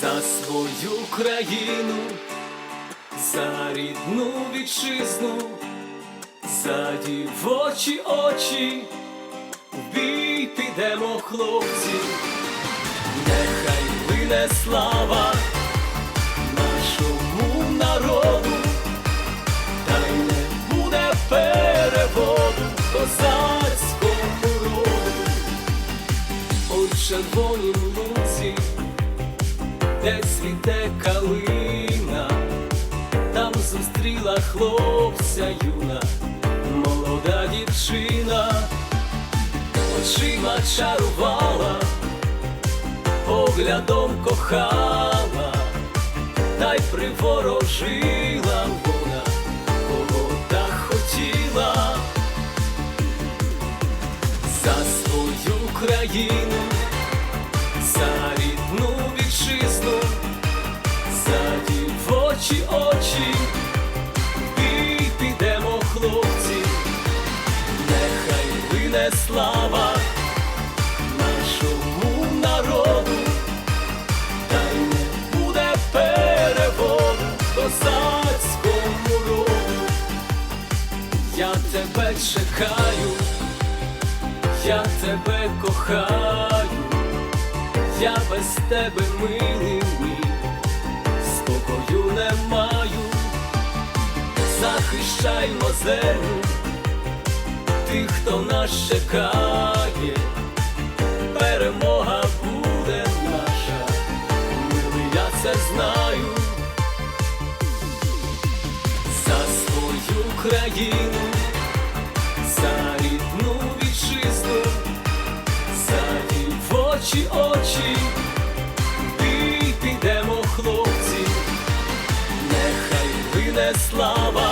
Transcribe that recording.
за свою країну, за рідну вітчизну, за дівочі очі, в бій підемо, хлопці, нехай вине слава нашому народу, та й не буде переводу козацькому роду. Ой, червонім луці, де цвіте калина, там зустріла хлопця юна, молода дівчина, очима чарувала, поглядом кохала, та й приворожила вона, кого так хотіла. За свою країну, дівочі очі, бій підемо, хлопці, нехай вине слава нашому народу, та й не буде переводу козацькому роду. Я тебе чекаю я тебе кохаю, я без тебе милий спокою не маю, захищаймо землю, тих, хто нас чекає, перемога буде наша, милий, я це знаю, за свою країну вине слава